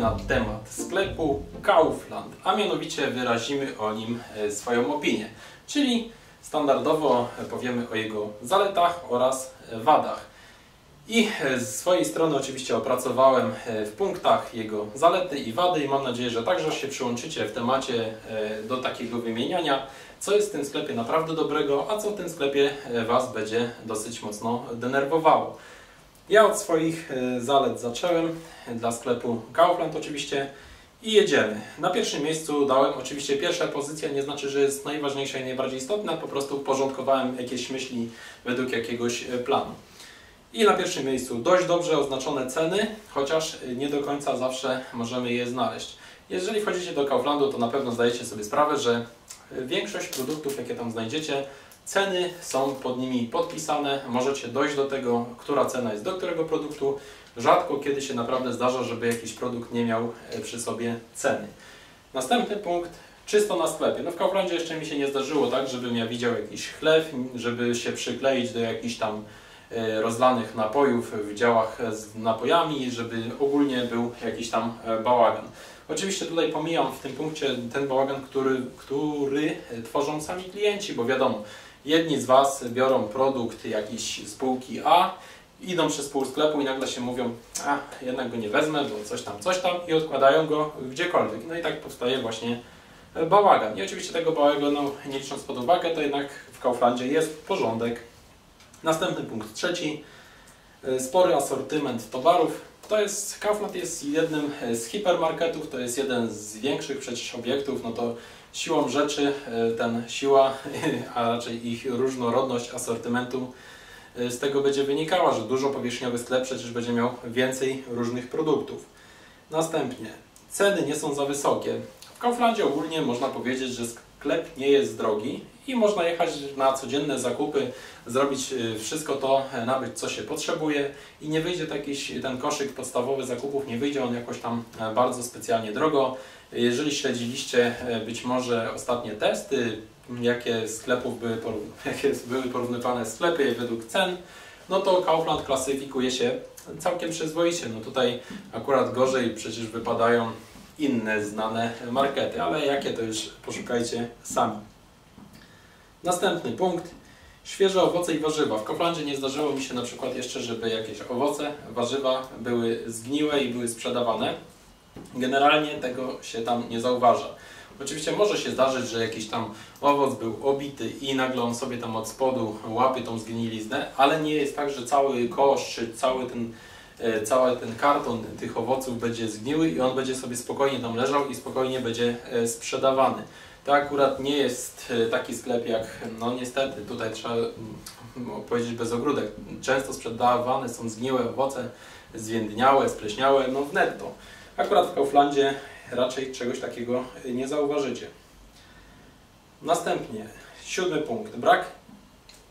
na temat sklepu Kaufland, a mianowicie wyrazimy o nim e, swoją opinię. Czyli standardowo powiemy o jego zaletach oraz wadach. I z swojej strony oczywiście opracowałem w punktach jego zalety i wady i mam nadzieję, że także się przyłączycie w temacie do takiego wymieniania, co jest w tym sklepie naprawdę dobrego, a co w tym sklepie Was będzie dosyć mocno denerwowało. Ja od swoich e, zalet zacząłem, dla sklepu Kaufland oczywiście i jedziemy. Na pierwszym miejscu dałem oczywiście pierwsza pozycja, nie znaczy, że jest najważniejsza i najbardziej istotna, po prostu uporządkowałem jakieś myśli według jakiegoś e, planu. I na pierwszym miejscu dość dobrze oznaczone ceny, chociaż nie do końca zawsze możemy je znaleźć. Jeżeli wchodzicie do Kauflandu, to na pewno zdajecie sobie sprawę, że większość produktów, jakie tam znajdziecie, Ceny są pod nimi podpisane, możecie dojść do tego, która cena jest do którego produktu. Rzadko kiedy się naprawdę zdarza, żeby jakiś produkt nie miał e, przy sobie ceny. Następny punkt, czysto na sklepie. No w Kauflandzie jeszcze mi się nie zdarzyło tak, żebym ja widział jakiś chleb, żeby się przykleić do jakichś tam e, rozlanych napojów w działach z napojami, żeby ogólnie był jakiś tam e, bałagan. Oczywiście tutaj pomijam w tym punkcie ten bałagan, który, który tworzą sami klienci, bo wiadomo, Jedni z Was biorą produkt jakiś spółki A, idą przez pół sklepu i nagle się mówią, a jednak go nie wezmę, bo coś tam, coś tam i odkładają go gdziekolwiek. No i tak powstaje właśnie bałagan. I oczywiście tego bałaganu, no, nie licząc pod uwagę, to jednak w Kauflandzie jest porządek. Następny punkt trzeci. Spory asortyment towarów. To jest, Kaufland jest jednym z hipermarketów, to jest jeden z większych przecież obiektów, no to siłą rzeczy e, ten siła, a raczej ich różnorodność asortymentu e, z tego będzie wynikała, że dużo powierzchniowy sklep przecież będzie miał więcej różnych produktów. Następnie ceny nie są za wysokie. W Kauflandzie ogólnie można powiedzieć, że sklep nie jest drogi i można jechać na codzienne zakupy, zrobić e, wszystko to, nabyć co się potrzebuje i nie wyjdzie taki, ten koszyk podstawowy zakupów, nie wyjdzie on jakoś tam bardzo specjalnie drogo. Jeżeli śledziliście e, być może ostatnie testy, jakie sklepów były, jakie były porównywane sklepy według cen, no to Kaufland klasyfikuje się całkiem przyzwoicie. No tutaj akurat gorzej przecież wypadają inne znane markety, ale jakie to już poszukajcie sami. Następny punkt. Świeże owoce i warzywa. W Kauflandzie nie zdarzyło mi się na przykład jeszcze, żeby jakieś owoce, warzywa były zgniłe i były sprzedawane. Generalnie tego się tam nie zauważa. Oczywiście może się zdarzyć, że jakiś tam owoc był obity i nagle on sobie tam od spodu łapie tą zgniliznę, ale nie jest tak, że cały kosz czy cały ten, cały ten karton tych owoców będzie zgniły i on będzie sobie spokojnie tam leżał i spokojnie będzie e, sprzedawany. To akurat nie jest e, taki sklep jak, no niestety, tutaj trzeba mm, powiedzieć bez ogródek. Często sprzedawane są zgniłe owoce, zwiędniałe, spleśniałe, no w netto. Akurat w Kauflandzie raczej czegoś takiego nie zauważycie. Następnie, siódmy punkt. Brak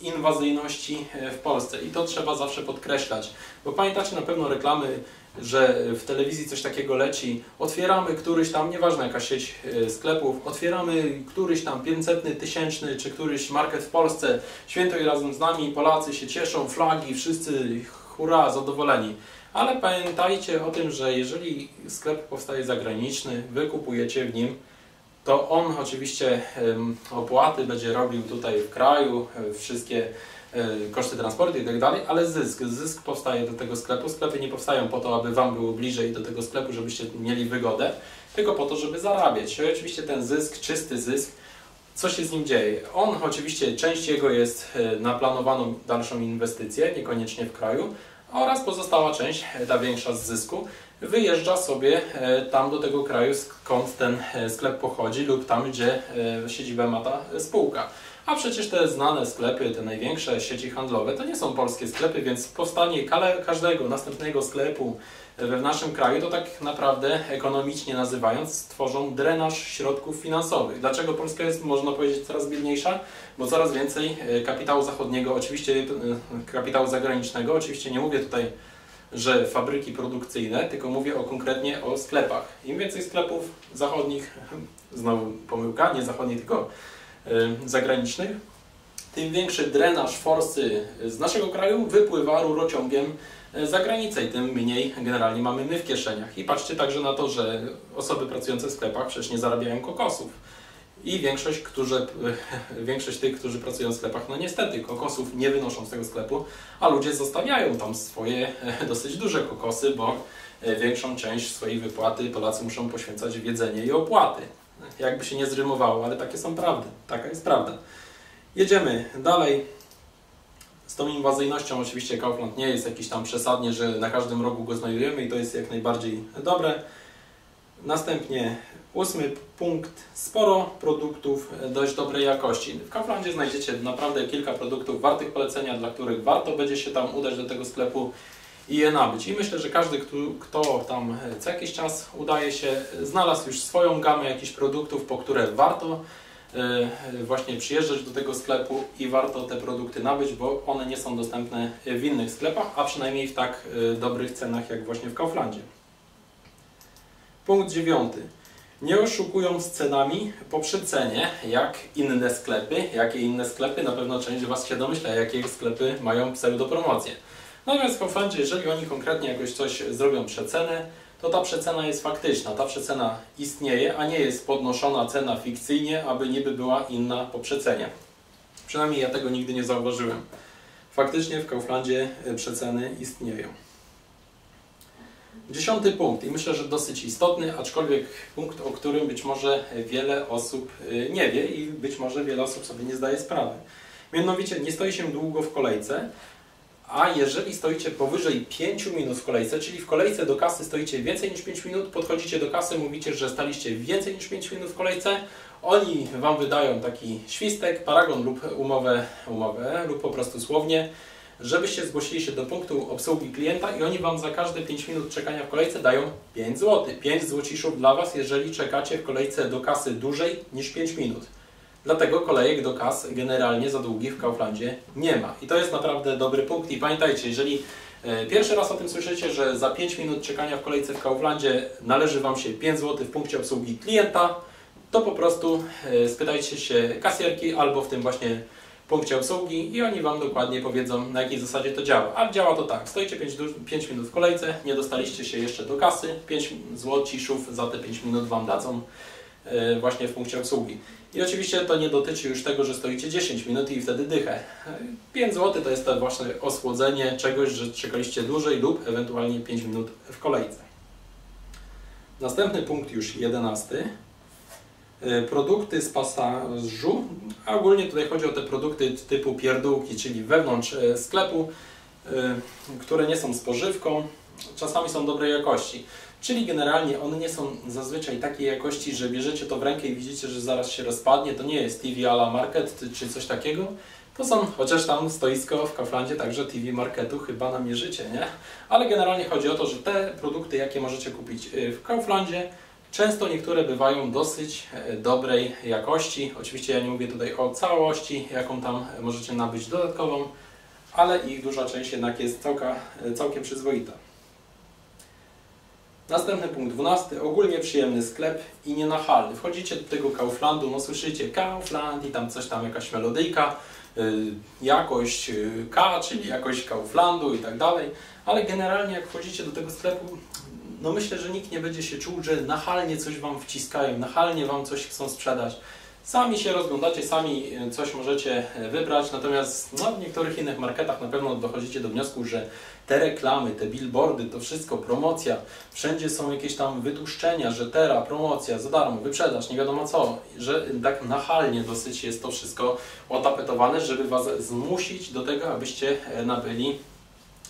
inwazyjności w Polsce. I to trzeba zawsze podkreślać, bo pamiętacie na pewno reklamy, że w telewizji coś takiego leci, otwieramy któryś tam, nieważna jaka sieć e, sklepów, otwieramy któryś tam 500, tysięczny czy któryś market w Polsce, święto i razem z nami, Polacy się cieszą, flagi, wszyscy hurra, zadowoleni. Ale pamiętajcie o tym, że jeżeli sklep powstaje zagraniczny, wy kupujecie w nim, to on oczywiście opłaty będzie robił tutaj w kraju, e, wszystkie e, koszty transportu i tak dalej, ale zysk. Zysk powstaje do tego sklepu. Sklepy nie powstają po to, aby Wam było bliżej do tego sklepu, żebyście mieli wygodę, tylko po to, żeby zarabiać. I oczywiście ten zysk, czysty zysk, co się z nim dzieje? On oczywiście, część jego jest e, na planowaną dalszą inwestycję, niekoniecznie w kraju, oraz pozostała część, e, ta większa z zysku, wyjeżdża sobie e, tam do tego kraju, skąd ten e, sklep pochodzi lub tam, gdzie siedzibę ma ta spółka. A przecież te znane sklepy, te największe sieci handlowe, to nie są polskie sklepy, więc powstanie każdego następnego sklepu w naszym kraju, to tak naprawdę ekonomicznie nazywając, tworzą drenaż środków finansowych. Dlaczego Polska jest, można powiedzieć, coraz biedniejsza? Bo coraz więcej e, kapitału zachodniego, oczywiście e, kapitału zagranicznego, oczywiście nie mówię tutaj, że fabryki produkcyjne, tylko mówię o konkretnie o sklepach. Im więcej sklepów zachodnich, znowu pomyłka, nie zachodnich, tylko zagranicznych, tym większy drenaż forsy z naszego kraju wypływa rurociągiem za granicę i tym mniej generalnie mamy my w kieszeniach. I patrzcie także na to, że osoby pracujące w sklepach przecież nie zarabiają kokosów. I większość, którzy, większość tych, którzy pracują w sklepach, no niestety kokosów nie wynoszą z tego sklepu, a ludzie zostawiają tam swoje dosyć duże kokosy, bo większą część swojej wypłaty Polacy muszą poświęcać w jedzenie i opłaty. Jakby się nie zrymowało, ale takie są prawdy. Taka jest prawda. Jedziemy dalej. Z tą inwazyjnością oczywiście Kaufland nie jest jakiś tam przesadnie, że na każdym rogu go znajdujemy i to jest jak najbardziej dobre. Następnie ósmy punkt. Sporo produktów dość dobrej jakości. W Kauflandzie znajdziecie naprawdę kilka produktów wartych polecenia, dla których warto będzie się tam udać do tego sklepu i je nabyć. I myślę, że każdy, kto, kto tam co jakiś czas udaje się, znalazł już swoją gamę jakichś produktów, po które warto e, właśnie przyjeżdżać do tego sklepu i warto te produkty nabyć, bo one nie są dostępne w innych sklepach, a przynajmniej w tak e, dobrych cenach jak właśnie w Kauflandzie. Punkt dziewiąty. Nie oszukują z cenami po przecenie, jak inne sklepy. Jakie inne sklepy? Na pewno część Was się domyśla, jakie sklepy mają pseudopromocje. Natomiast w Kauflandzie, jeżeli oni konkretnie jakoś coś zrobią przecenę, to ta przecena jest faktyczna. Ta przecena istnieje, a nie jest podnoszona cena fikcyjnie, aby niby była inna po przecenie. Przynajmniej ja tego nigdy nie zauważyłem. Faktycznie w Kauflandzie przeceny istnieją. Dziesiąty punkt i myślę, że dosyć istotny, aczkolwiek punkt, o którym być może wiele osób y, nie wie i być może wiele osób sobie nie zdaje sprawy. Mianowicie nie stoi się długo w kolejce, a jeżeli stoicie powyżej 5 minut w kolejce, czyli w kolejce do kasy stoicie więcej niż 5 minut, podchodzicie do kasy, mówicie, że staliście więcej niż 5 minut w kolejce, oni Wam wydają taki świstek, paragon lub umowę, umowę lub po prostu słownie, żebyście zgłosili się do punktu obsługi klienta i oni Wam za każde 5 minut czekania w kolejce dają 5 zł. 5 złociszów dla Was, jeżeli czekacie w kolejce do kasy dłużej niż 5 minut. Dlatego kolejek do kas generalnie za długich w Kauflandzie nie ma. I to jest naprawdę dobry punkt. I pamiętajcie, jeżeli e, pierwszy raz o tym słyszycie, że za 5 minut czekania w kolejce w Kauflandzie należy Wam się 5 zł w punkcie obsługi klienta, to po prostu e, spytajcie się kasjerki albo w tym właśnie punkcie obsługi i oni Wam dokładnie powiedzą, na jakiej zasadzie to działa. A działa to tak, stoicie 5, 5 minut w kolejce, nie dostaliście się jeszcze do kasy, 5 złociszów za te 5 minut Wam dadzą właśnie w punkcie obsługi. I oczywiście to nie dotyczy już tego, że stoicie 10 minut i wtedy dychę. 5 zł to jest to właśnie osłodzenie czegoś, że czekaliście dłużej lub ewentualnie 5 minut w kolejce. Następny punkt już 11. E, produkty z pasażu, a ogólnie tutaj chodzi o te produkty typu pierdółki, czyli wewnątrz e, sklepu, e, które nie są spożywką, czasami są dobrej jakości. Czyli generalnie one nie są zazwyczaj takiej jakości, że bierzecie to w rękę i widzicie, że zaraz się rozpadnie. To nie jest TV a la market czy coś takiego. To są, chociaż tam stoisko w Kauflandzie także TV marketu chyba namierzycie, nie? Ale generalnie chodzi o to, że te produkty, jakie możecie kupić w Kauflandzie, Często niektóre bywają dosyć e, dobrej jakości. Oczywiście ja nie mówię tutaj o całości, jaką tam możecie nabyć dodatkową, ale ich duża część jednak jest całka, e, całkiem przyzwoita. Następny punkt 12. Ogólnie przyjemny sklep i nienachalny. Wchodzicie do tego Kauflandu, no słyszycie Kaufland i tam coś tam, jakaś melodyjka, yy, jakość K, czyli jakość Kauflandu i tak dalej. Ale generalnie jak wchodzicie do tego sklepu, no myślę, że nikt nie będzie się czuł, że nachalnie coś Wam wciskają, nachalnie Wam coś chcą sprzedać. Sami się rozglądacie, sami e, coś możecie e, wybrać, natomiast no, w niektórych innych marketach na pewno dochodzicie do wniosku, że te reklamy, te billboardy, to wszystko, promocja, wszędzie są jakieś tam wytłuszczenia, że teraz promocja, za darmo, wyprzedaż, nie wiadomo co, że tak nachalnie dosyć jest to wszystko otapetowane, żeby Was zmusić do tego, abyście e, nabyli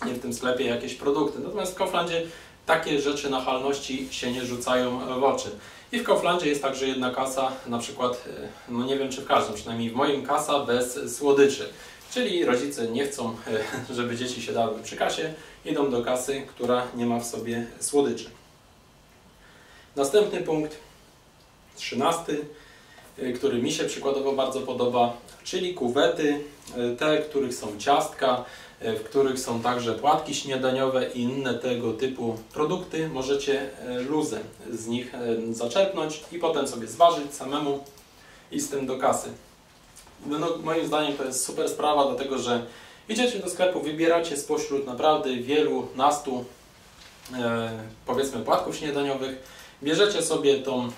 w tym sklepie jakieś produkty. Natomiast w Kauflandzie takie rzeczy nachalności się nie rzucają w oczy. I w Kauflandzie jest także jedna kasa, na przykład, e, no nie wiem czy w każdym, przynajmniej w moim kasa bez słodyczy. Czyli rodzice nie chcą, e, żeby dzieci się dały przy kasie, idą do kasy, która nie ma w sobie słodyczy. Następny punkt, trzynasty, e, który mi się przykładowo bardzo podoba, czyli kuwety, te, których są ciastka, w których są także płatki śniadaniowe i inne tego typu produkty. Możecie e, luzem z nich e, zaczerpnąć i potem sobie zważyć samemu i z tym do kasy. No, no, moim zdaniem to jest super sprawa, dlatego że idziecie do sklepu, wybieracie spośród naprawdę wielu nastu e, powiedzmy płatków śniadaniowych, bierzecie sobie tą e,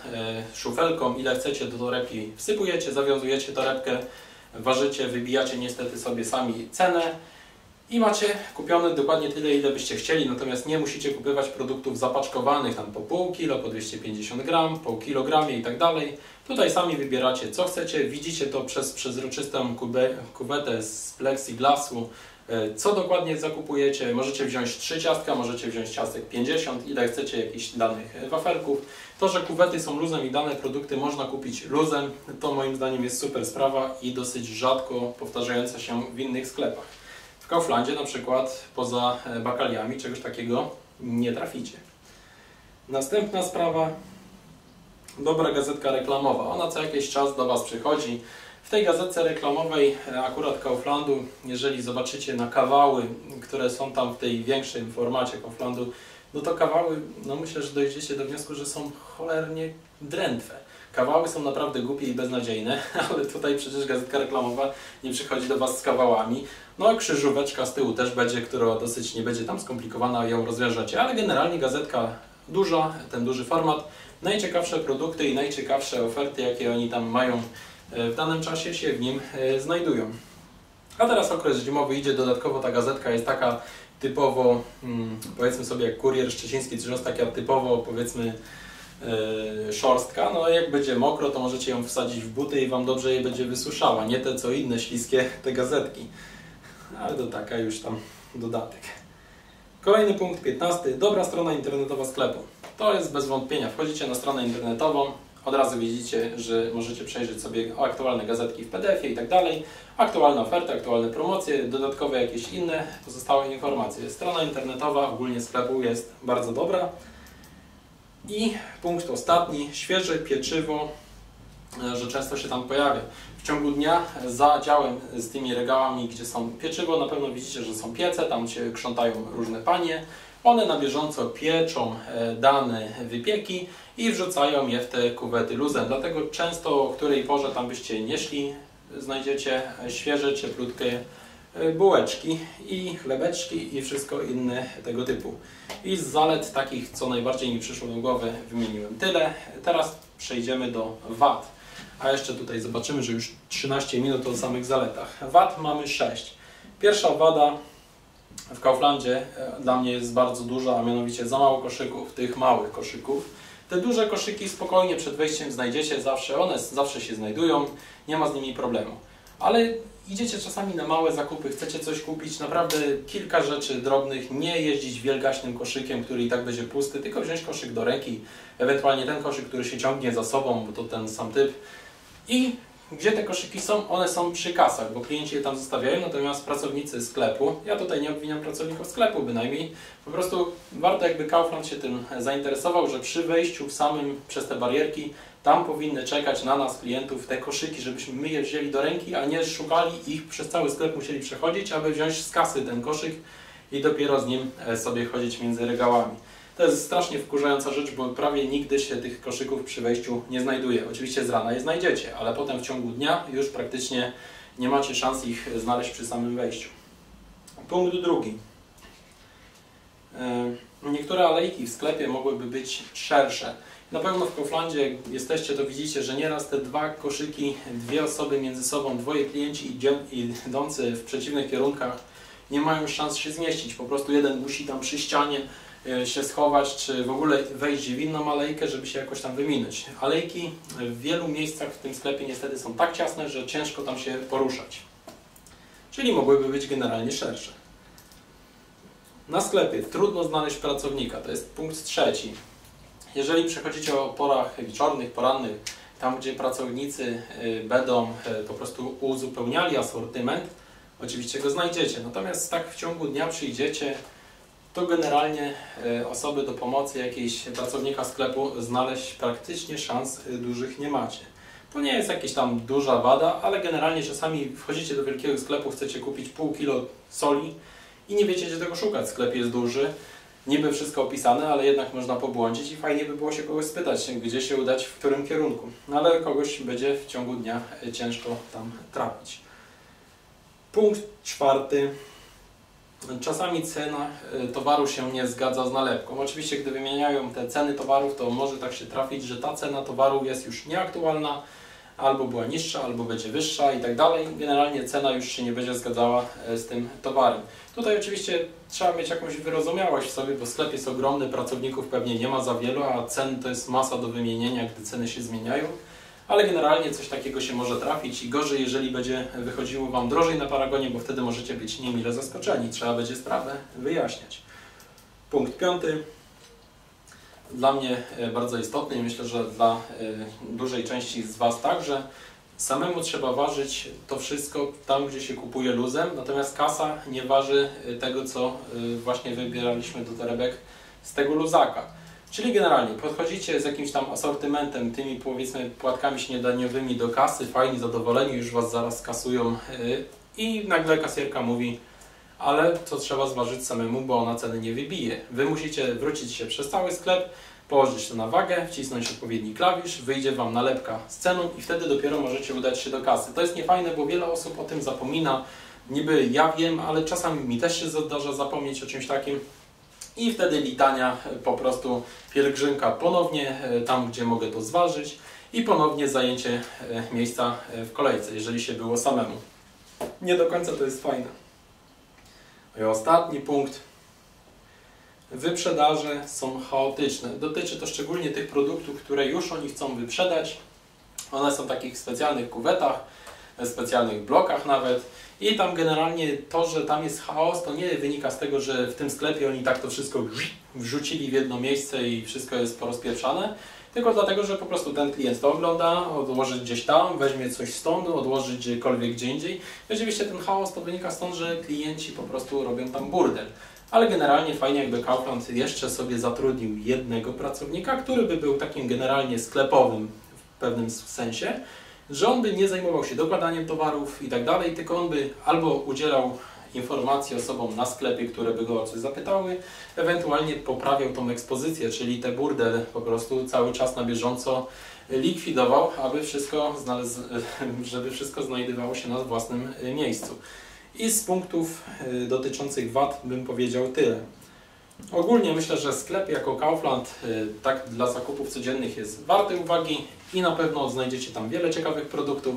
szufelką, ile chcecie do torebki, wsypujecie, zawiązujecie torebkę, ważycie, wybijacie niestety sobie sami cenę i macie kupione dokładnie tyle, ile byście chcieli, natomiast nie musicie kupować produktów zapaczkowanych tam po pół kilo, po 250 gram, po kilogramie i tak dalej. Tutaj sami wybieracie co chcecie, widzicie to przez przezroczystą kuwetę z plexiglasu, e, co dokładnie zakupujecie. Możecie wziąć 3 ciastka, możecie wziąć ciastek 50, ile chcecie jakichś danych wafelków. To, że kuwety są luzem i dane produkty można kupić luzem, to moim zdaniem jest super sprawa i dosyć rzadko powtarzająca się w innych sklepach. Kauflandzie na przykład poza e, bakaliami czegoś takiego nie traficie. Następna sprawa, dobra gazetka reklamowa. Ona co jakiś czas do Was przychodzi. W tej gazetce reklamowej e, akurat Kauflandu, jeżeli zobaczycie na kawały, które są tam w tej większej formacie Kauflandu, no to kawały, no myślę, że dojdziecie do wniosku, że są cholernie drętwe. Kawały są naprawdę głupie i beznadziejne, ale tutaj przecież gazetka reklamowa nie przychodzi do Was z kawałami. No krzyżóweczka z tyłu też będzie, która dosyć nie będzie tam skomplikowana, ją rozwiążecie, ale generalnie gazetka duża, ten duży format, najciekawsze produkty i najciekawsze oferty, jakie oni tam mają e, w danym czasie się w nim e, znajdują. A teraz okres zimowy idzie, dodatkowo ta gazetka jest taka typowo, hmm, powiedzmy sobie jak kurier szczeciński, czy jest taka typowo powiedzmy yy, szorstka, no jak będzie mokro, to możecie ją wsadzić w buty i Wam dobrze je będzie wysuszała, nie te co inne śliskie, te gazetki. Ale to taka już tam dodatek. Kolejny punkt, 15. Dobra strona internetowa sklepu. To jest bez wątpienia. Wchodzicie na stronę internetową, od razu widzicie, że możecie przejrzeć sobie aktualne gazetki w PDF-ie i tak dalej, aktualne oferty, aktualne promocje, dodatkowe jakieś inne pozostałe informacje. Strona internetowa ogólnie sklepu jest bardzo dobra. I punkt ostatni, świeże pieczywo, e, że często się tam pojawia. W ciągu dnia za działem z tymi regałami, gdzie są pieczywo, na pewno widzicie, że są piece, tam się krzątają różne panie. One na bieżąco pieczą e, dane wypieki i wrzucają je w te kuwety luzem. Dlatego często o której porze tam byście nie szli, znajdziecie świeże, cieplutkie e, bułeczki i chlebeczki i wszystko inne tego typu. I z zalet takich, co najbardziej mi przyszło do głowy, wymieniłem tyle. Teraz przejdziemy do wad. A jeszcze tutaj zobaczymy, że już 13 minut o samych zaletach. Wad mamy 6. Pierwsza wada w Kauflandzie e, dla mnie jest bardzo duża, a mianowicie za mało koszyków, tych małych koszyków. Te duże koszyki spokojnie przed wejściem znajdziecie zawsze, one zawsze się znajdują, nie ma z nimi problemu. Ale idziecie czasami na małe zakupy, chcecie coś kupić, naprawdę kilka rzeczy drobnych, nie jeździć wielgaśnym koszykiem, który i tak będzie pusty, tylko wziąć koszyk do ręki, ewentualnie ten koszyk, który się ciągnie za sobą, bo to ten sam typ. I gdzie te koszyki są? One są przy kasach, bo klienci je tam zostawiają, natomiast pracownicy sklepu, ja tutaj nie obwiniam pracowników sklepu bynajmniej, po prostu warto jakby Kaufland się tym zainteresował, że przy wejściu w samym przez te barierki tam powinny czekać na nas, klientów, te koszyki, żebyśmy my je wzięli do ręki, a nie szukali ich przez cały sklep musieli przechodzić, aby wziąć z kasy ten koszyk i dopiero z nim e, sobie chodzić między regałami. To jest strasznie wkurzająca rzecz, bo prawie nigdy się tych koszyków przy wejściu nie znajduje. Oczywiście z rana je znajdziecie, ale potem w ciągu dnia już praktycznie nie macie szans ich znaleźć przy samym wejściu. Punkt drugi. E, niektóre alejki w sklepie mogłyby być szersze. Na pewno w Kauflandzie jesteście, to widzicie, że nieraz te dwa koszyki, dwie osoby między sobą, dwoje klienci idący w przeciwnych kierunkach nie mają szans się zmieścić. Po prostu jeden musi tam przy ścianie się schować, czy w ogóle wejść w inną alejkę, żeby się jakoś tam wyminąć. Alejki w wielu miejscach w tym sklepie niestety są tak ciasne, że ciężko tam się poruszać. Czyli mogłyby być generalnie szersze. Na sklepie trudno znaleźć pracownika, to jest punkt trzeci. Jeżeli przechodzicie o porach wieczornych, porannych, tam gdzie pracownicy y, będą y, po prostu uzupełniali asortyment, oczywiście go znajdziecie. Natomiast tak w ciągu dnia przyjdziecie, to generalnie y, osoby do pomocy jakiejś pracownika sklepu znaleźć praktycznie szans dużych nie macie. To nie jest jakaś tam duża wada, ale generalnie czasami wchodzicie do wielkiego sklepu, chcecie kupić pół kilo soli i nie wiecie gdzie tego szukać. Sklep jest duży, niby wszystko opisane, ale jednak można pobłądzić i fajnie by było się kogoś spytać, gdzie się udać, w którym kierunku. No ale kogoś będzie w ciągu dnia ciężko tam trafić. Punkt czwarty. Czasami cena e, towaru się nie zgadza z nalepką. Oczywiście, gdy wymieniają te ceny towarów, to może tak się trafić, że ta cena towaru jest już nieaktualna, albo była niższa, albo będzie wyższa i tak dalej. Generalnie cena już się nie będzie zgadzała e, z tym towarem. Tutaj oczywiście trzeba mieć jakąś wyrozumiałość w sobie, bo sklep jest ogromny, pracowników pewnie nie ma za wielu, a cen to jest masa do wymienienia, gdy ceny się zmieniają. Ale generalnie coś takiego się może trafić i gorzej, jeżeli będzie wychodziło Wam drożej na Paragonie, bo wtedy możecie być niemile zaskoczeni. Trzeba będzie sprawę wyjaśniać. Punkt piąty dla mnie e, bardzo istotny i myślę, że dla e, dużej części z Was także. Samemu trzeba ważyć to wszystko tam, gdzie się kupuje luzem, natomiast kasa nie waży e, tego, co właśnie wybieraliśmy do torebek z tego luzaka. Czyli generalnie podchodzicie z jakimś tam asortymentem, tymi powiedzmy płatkami śniadaniowymi do kasy, fajni, zadowoleni, już Was zaraz kasują i nagle kasjerka mówi ale to trzeba zważyć samemu, bo ona ceny nie wybije. Wy musicie wrócić się przez cały sklep, położyć to na wagę, wcisnąć odpowiedni klawisz, wyjdzie Wam nalepka z ceną i wtedy dopiero możecie udać się do kasy. To jest niefajne, bo wiele osób o tym zapomina. Niby ja wiem, ale czasami mi też się zdarza zapomnieć o czymś takim. I wtedy litania po prostu pielgrzymka ponownie e, tam, gdzie mogę to zważyć i ponownie zajęcie e, miejsca e, w kolejce, jeżeli się było samemu. Nie do końca to jest fajne. I ostatni punkt. Wyprzedaże są chaotyczne. Dotyczy to szczególnie tych produktów, które już oni chcą wyprzedać. One są w takich specjalnych kuwetach, specjalnych blokach nawet. I tam generalnie to, że tam jest chaos, to nie wynika z tego, że w tym sklepie oni tak to wszystko wrzucili w jedno miejsce i wszystko jest porozpieprzane, tylko dlatego, że po prostu ten klient to ogląda, odłoży gdzieś tam, weźmie coś stąd, odłoży gdziekolwiek gdzie indziej. Oczywiście ten chaos to wynika stąd, że klienci po prostu robią tam burdel. Ale generalnie fajnie jakby Kaufland jeszcze sobie zatrudnił jednego pracownika, który by był takim generalnie sklepowym w pewnym sensie, że on by nie zajmował się dokładaniem towarów i tak dalej, tylko on by albo udzielał informacji osobom na sklepie, które by go o coś zapytały, ewentualnie poprawiał tą ekspozycję, czyli te burdel po prostu cały czas na bieżąco likwidował, aby wszystko żeby wszystko znajdowało się na własnym miejscu. I z punktów y, dotyczących VAT bym powiedział tyle. Ogólnie myślę, że sklep jako Kaufland y, tak dla zakupów codziennych jest warty uwagi i na pewno znajdziecie tam wiele ciekawych produktów.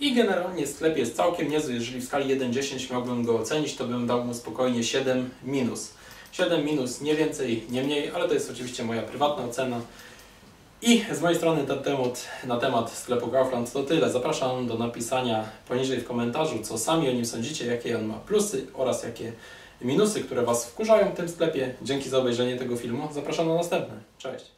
I generalnie sklep jest całkiem niezły, jeżeli w skali 1-10 miałbym go ocenić, to bym dał mu spokojnie 7 minus. 7 minus, nie więcej, nie mniej, ale to jest oczywiście moja prywatna ocena. I z mojej strony na temat, na temat sklepu Kaufland to tyle. Zapraszam do napisania poniżej w komentarzu, co sami o nim sądzicie, jakie on ma plusy oraz jakie minusy, które Was wkurzają w tym sklepie. Dzięki za obejrzenie tego filmu. Zapraszam na następny. Cześć!